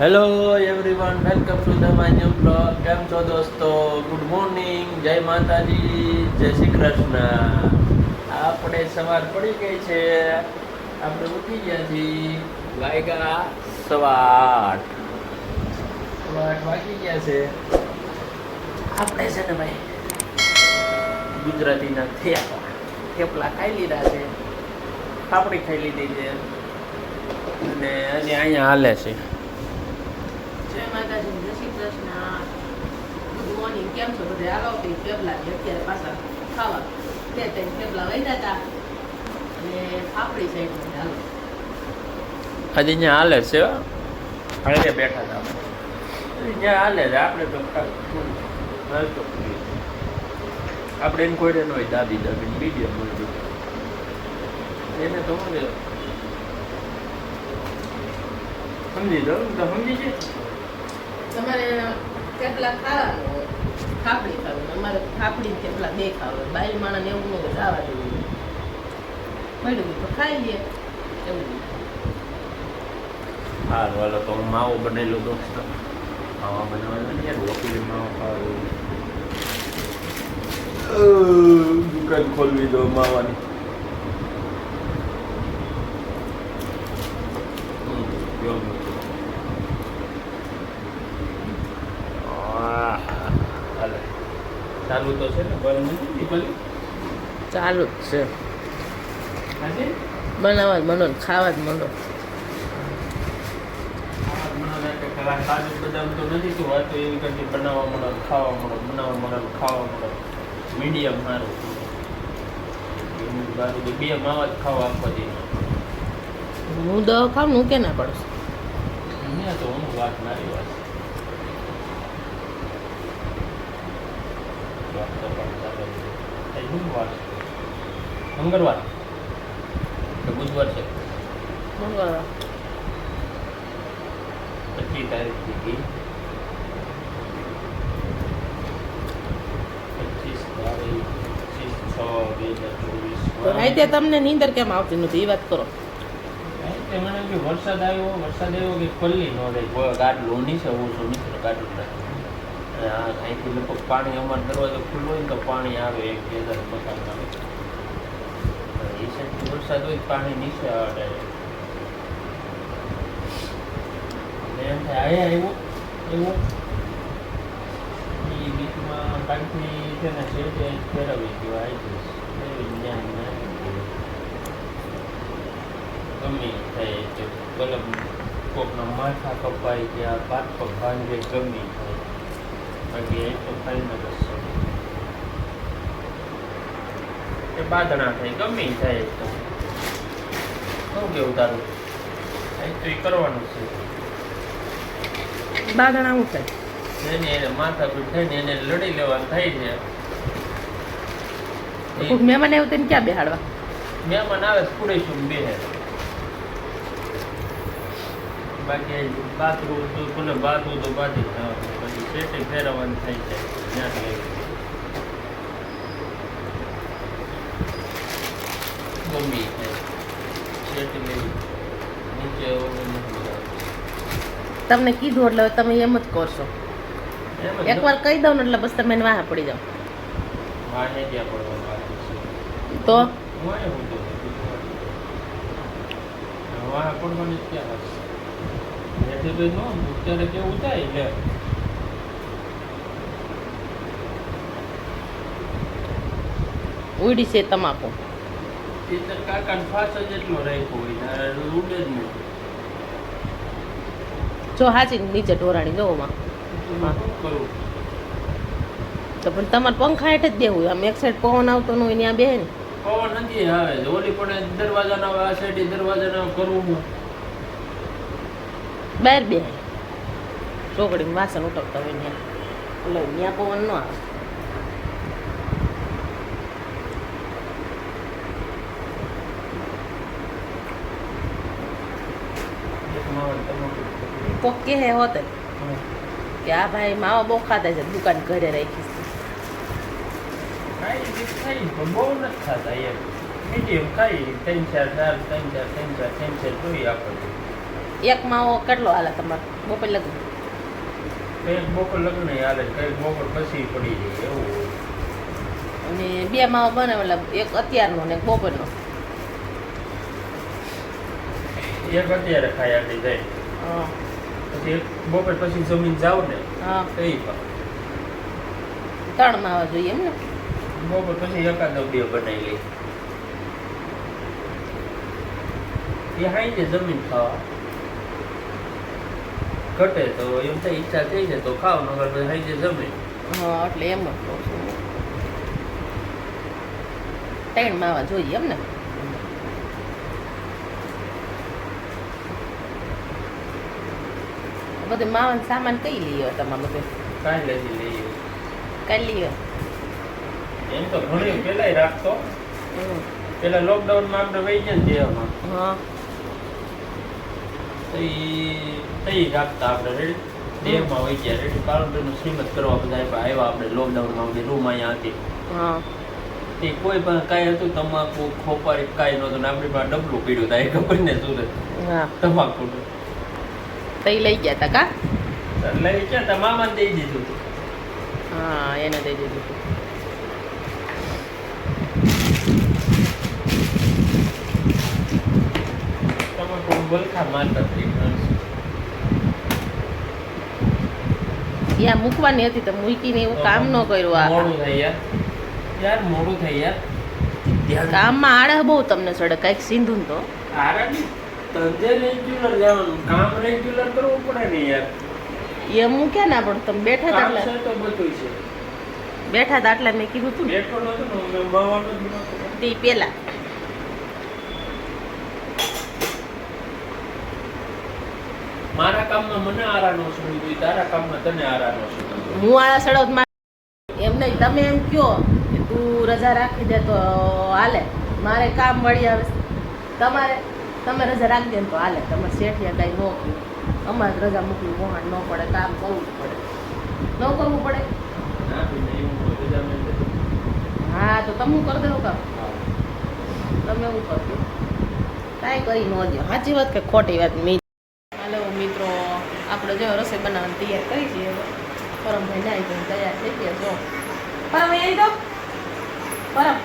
Hello everyone welcome to the my new blog કેમ છો દોસ્તો? ગુડ મોર્નિંગ જય માતાજી. જય શ્રી કૃષ્ણ. આપણે સવાર પડી ગઈ છે. આપણે ઉઠી ગયા છીએ. વાગ્યા સવા આઠ સવા આઠ વાગી ગયા છે. આપણે છે ને ભાઈ, ગુજરાતીના થેપલા. થેપલા ખાઈ લીધા છે. પાપડી ખાઈ લીધી છે. અને અહીંયા હાલે છે. જય માતાજી જય શ્રી કૃષ્ણ. Good morning. કેમ છો બધે? આવો તે પેપલા છે અત્યારે પાછા ખાવા. બે ત્રણ પેપલા વૈધા હતા અને ફાફડી સાઈડ હાલો. આજે અહીંયા હાલે છે હો. હાલે બેઠા હતા આપણે. અહીંયા હાલે છે આપણે તો ખાલી તો કરીએ. આપણે એને કોઈ હોય દાબી દાબી મીડિયમ હોય એને તો સમજી દો તો સમજી છે? તમારે કેટલા ખાવાનું હોય? ફાફડી ખાવાનું અમારે ફાફડી ને બે ખાવા બાઈ માણસ એવું ન ખાવા જેવું મળ્યું તો ખાઈ લઈએ એવું હાલ વાલો તો હું માવો બનેલો દોસ્તો માવા બનાવવાનો યાર વકીલ માવો ખાવાનો. દુકાન ખોલવી દો માવાની. ચાલુ તો છે ને બંધ નથી ભલે ચાલુ જ છે. બનાવવા જ મળો ને ખાવા જ મળો કાજુ બદામ તો નથી તું વાત એવી કરતી બનાવવા મળે ખાવા મળે બનાવવા મળે ખાવા મળે મીડિયમ મારું. બાજુ તો બે માવા જ ખાવા આપવા દે હું દવા ખાવ હું કે ના પડું તો હું વાત મારી વાત. વાત તો પણ ચાલે છે. એ છે? મંગળવાર કે બુધવાર છે મંગળવાર પચીસ તારીખ સુધી પચીસ તારીખ પચીસ છ બે હજાર ચોવીસ તો રાતે તમને નીંદર કેમ આવતી નથી એ વાત કરો તે મને વરસાદ આવ્યો વરસાદ આવ્યો કે ખોલી નો રહી ગાડલું લોની છે હું છું મિત્ર આ અહીંથી લગભગ પાણી અમારો દરવાજો ખુલ્લો હોય તો પાણી આવે એક, બે હજાર મકાન આવે એ સાઈડથી વરસાદ હોય પાણી નીચે આવે. એમ થાય આવ્યો એવું એ બીચમાં કાંઈથી છે ને ફેરવી ગયો આવી જઈશ ફેરવીને ન્યા ને ન્યા મૂકી દીધો. ગમે થાય કે ભલે કોકના માથા કપાય કે આ પાક પગ ભાંગે ગમી થાય. બાકી એ તો ફાઈનલ જ કે બાદણા થાય ગમે થાય તો. શું કેવું તારું એ તો એ કરવાનું છે. બાદણા હું એને એને માથા પીઠ થાય ને એને લડી લેવાનું થાય છે મહેમાન આવ્યું તેને ક્યાં બેહાડવા? મહેમાન આવે પુરેશું બે બાકી બાથરૂમ તો કોને બાથવું તો બાથી જ જવાનું ફેરવવાની થઈ છે. જ્યાંથી આવી ગમે એ નીચે. તમને કીધું એટલે તમે એમ જ કરશો. એકવાર કહી દઉં ને એટલે બસ તમે વાહ પડી જાઓ. તો? વાહે પડવાની ક્યાં હશે? એટલે અત્યારે કેવું થાય એટલે ઉડી છે તમાકુ. જ હાચી નીચે ઢોરાણી કરું? તો પણ તમારે પંખા હેઠ જ દેવું આમ એક સાઈડ પવન આવતો ન હોય ત્યાં બે ને. પવન નથી આવે. ઓલી પણ દરવાજાના આ સાઈડ દરવાજાના કરવું હું. બહાર બે ચોકડીમાં વાસણ ઉટકતા હોય ત્યાં. એટલે ત્યાં પવન ન આવે એક માવડ તમાકુ. કોક કે હે. હોતે કે આ ભાઈ માવા બહુ ખાતા છે દુકાન ઘરે રાખી છે. બહુ નથી ખાતા એમ. મીડિયમ ખાઈ ત્રણ ચાર ચાર ત્રણ ચાર ત્રણ ચાર ત્રણ ચાર જોઈએ આપણે. એક માવો કેટલો હાલે તમારે? બપોર લગ્ન? કંઈક બપોર લગ્ન હાલે કંઈક બપોર પછી પડી જાય એવું અને બે માવો બનાવેલા એક અત્યારનો ને એક બપોરનો. એક અત્યારે ખાઈ આપી જાય. હા. એક બપોર પછી જમીન જાવ ને હા. તો એ. ત્રણ માવા જોઈએ એમ ને? બપોર પછી એકાદ બે બનાવી લઈ એ હાઈ ને જમીન ખાવા. ઘટે તો એમ થાય ઈચ્છા થઈ જાય તો ખાવ નગર પછી હાઈ છે જમીન. હા એટલે એમ જ કહું છું. ત્રણ માવા જોઈએ એમ ને? બધું માવાનો સામાન કઈ લઈએ તમારે બધું? કાંઈ લઈ લઈએ કઈ લઈએ એમ તો ઘણી પેલાય રાખતો. પેલા લોકડાઉનમાં આપણે વહી ગયા દેવામાં. હા. તો તઈ રાખતા આપણે રેડી દેહમાં વહી ગયા રેડી કાળુંનું શ્રીમત કરવા બધા આવ્યા આપણે લોકડાઉનમાં બધી રૂમ અહીંયા હતી. હા. એ કોઈ પણ કાંઈ હતું તમાકુ ખોપારી કાંઈ નહોતું ને આપણી પાસે ડબલું પીડ્યું હતું એ ખબર ને સુરત હા. તઈ લઈ ગયા તા કા? એટલે એ ક્યાં તમામાને દઈ દીધું. હા એને દઈ દીધું. હતું. હતી ત્યાં મૂકવાની હતી તો મૂકીને એવું કામ ન કર્યું આ. મોડું થઈ યાર. યાર મોડું થઈ યાર. કામમાં આડે બહુ તમને સડે કાંઈક સિંધુ તો. આરામી ધંધે રેગ્યુલર જવાનું કામ રેગ્યુલર કરવું પડે ને યાર. એ મૂક્યા ના પણ તમે બેઠા હતા એટલે તો બધું છે. બેઠા હતા એટલે મેં કીધું તું બેઠો નતો ને મેં માવાનું જ નહોતું. તે પેલા. મારા કામમાં મને આરા નો શું જોઈએ તારા કામમાં તને આરા નો શું હું આળા સડવમાં એમ નહીં તમે એમ કયો કે તું રજા રાખી દે તો હાલે. મારે કામ મળી આવે તમારે તમે રજા રાખી દે ને તો હાલે. તમે શેઠિયા કાંઈ ન કહ્યું અમારે રજા મૂકવી વહાણ ન પડે કામ કરવું જ પડે. ન કરવું પડે? ભાઈ હું તો તમે હું કરી દેવું કામ. તમે એવું કરજો કાંઈ કરી ન દો. સાચી વાત કે ખોટી વાત? મેં હાલો મિત્રો આપણે જો રસોઈ બનાવવાની તૈયાર કરી છે પરમભાઈ નાઈ ધોઈને તૈયાર થઈ ગયા છો. પરમ અહીં તો પરમ.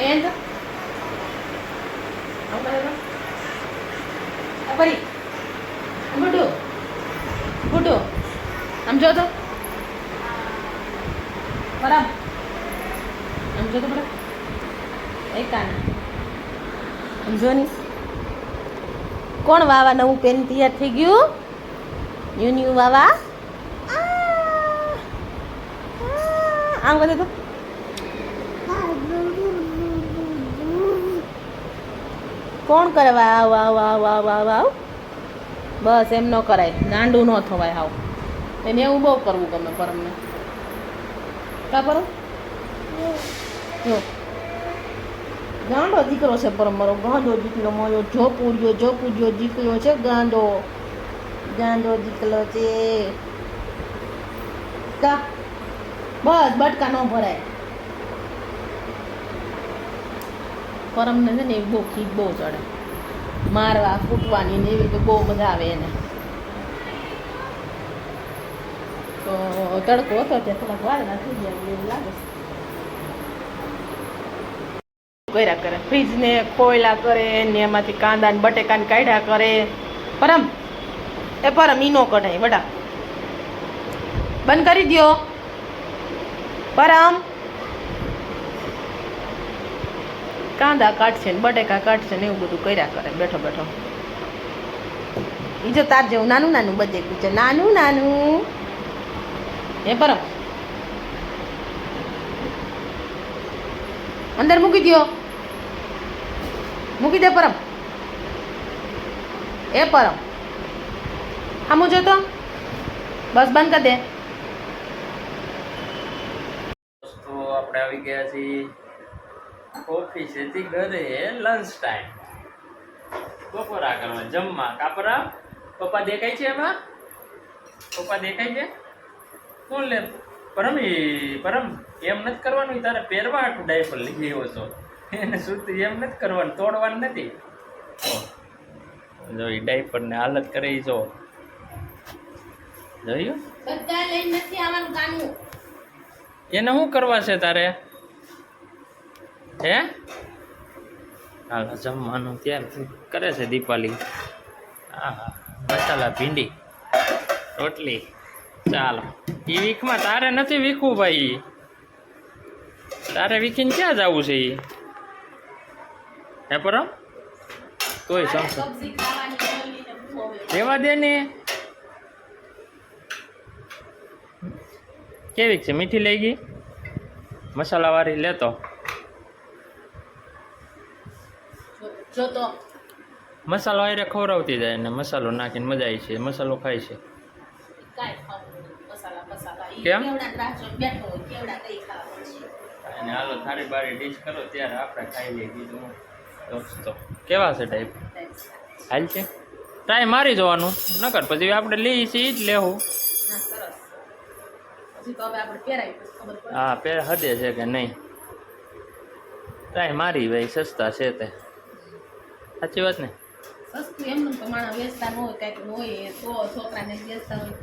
અહીં તો કોણ વાવા નવું પેન તૈયાર થઈ ગયું? ન્યુ ન્યુ વાવા. આમ કરી તો. કોણ કરે આવ આવ આવ આવ આવ આવ. બસ એમ ન કરાય. ગાંડું ન થવાય આવ એને એવું બહુ કરવું ગમે પરમને. કા પરમ? જો. ગાંડો દીકરો છે પરમ મારો. ગાંડો દીકરો મારો જો પૂર્યો, દીકરો છે ગાંડો. ગાંડો દીકરો છે. કા? બસ બટકા ન ભરાય. પરમને છે ને એ બહુ ખીક બહુ ચડે. મારવા ફૂટવાની ને એવી રીતે બહુ મજા આવે એને. તો તડકો હતો ત્યાં થોડાક વારના થઈ ગયા એવું લાગે કર્યા કરે? ફ્રીજને ખોયલા કરે ને એમાંથી કાંદા ને બટેકા ને કાઢ્યા કરે. પરમ? એ પરમ, ઈ નો કઢાય, વડા. બંધ કરી દો પરમ? કાંદા કાઢશે ને, બટેકા કાઢશે ને એવું બધું કર્યા કરે. બેઠો બેઠો. જો તાર જેવું નાનું નાનું બધે છે નાનું નાનું. એ પરમ અંદર મૂકી દો મૂકી દે પરમ એ પરમ આમ જો તો બસ બંધ કરી દે. આપણે આવી ગયા છીએ. ઓફિસેથી ઘરે લંચ ટાઈમ બપોરા કરવા જમવા કાપરા. પપ્પા દેખાય છે એમાં? પપ્પા દેખાય છે? કોણ લે? પરમ પરમ એમ નથી કરવાનું તારે પહેરવા હાટું ડાયપર લઈ ગયો છો એને સુતી એમ નથી કરવાનું તોડવાનું નથી. જો એ ડાયપરને હાલત કરી જો. જોયું? એને શું કરવા છે તારે? હે? હાલ જમવાનું ત્યાર કરે છે દીપાલી. હા હા મસાલા ભીંડી રોટલી. ચાલો. એ વીકમાં તારે નથી વીખવું ભાઈ. તારે વીખીને ક્યાં જવું છે એ હે પરમ? તોય સમજ સબ્જી ખાવાની ઓલી ને હું હવે રેવા દે ને. કેવી છે મીઠી લઈ ગઈ? મસાલાવાળી લેતો. મસાલો આયરે ખવડાવતી જાય ને મસાલો નાખીને મજા આવી છે મસાલો ખાય છે. કાંઈ ખાવું નહીં. મસાલા મસાલા. ઈ કેમ? અને હાલો થાળી બારી ડીશ કરો ત્યારે આપણે ખાઈ લઈએ બીજું દોસ્તો કેવા છે ટાઈપ હાલ છે? ટ્રાય મારી જવાનું. નકર પછી આપણે લઈએ છીએ જ લેવું. હા પેર હદે છે કે નહીં? ટ્રાય મારી ભાઈ સસ્તા છે તે. સાચી વાત ને? સસ્તું એમનું તો માણસ વેચતા ન હોય કાંઈક ન હોય તો છોકરાને વેચતા હોય.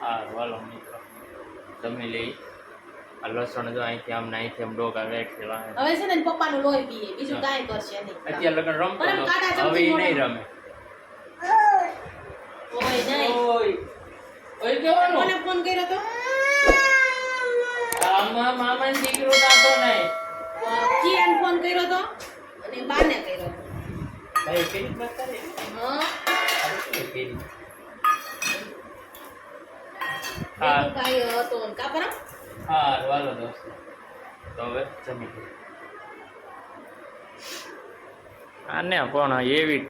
હા વાલો મિત્રો. જમી લઈ. આ લસણ જો અહીંથી આમ અહીંથી આમ ડોકા વેટ વાહે. હવે છે ને પપ્પાનું લોહી પીએ બીજું કાંઈ કરશે નહીં. અત્યારે લગન રમતો હવે નહીં. રમે. ઓય નહીં ઓય. ઓય કેવાનું? કોને ફોન કર્યો તો? આમાં મામાનો દીકરો નહીં. કિયાન ફોન કર્યો તો? અને બાને કર્યો. ભાઈ પેલી વાત કરે? હા. પેલી હા કાંઈ હતો ને કા પરમ હા વાલો દોસ્ત તો હવે જમી. આને પણ એવી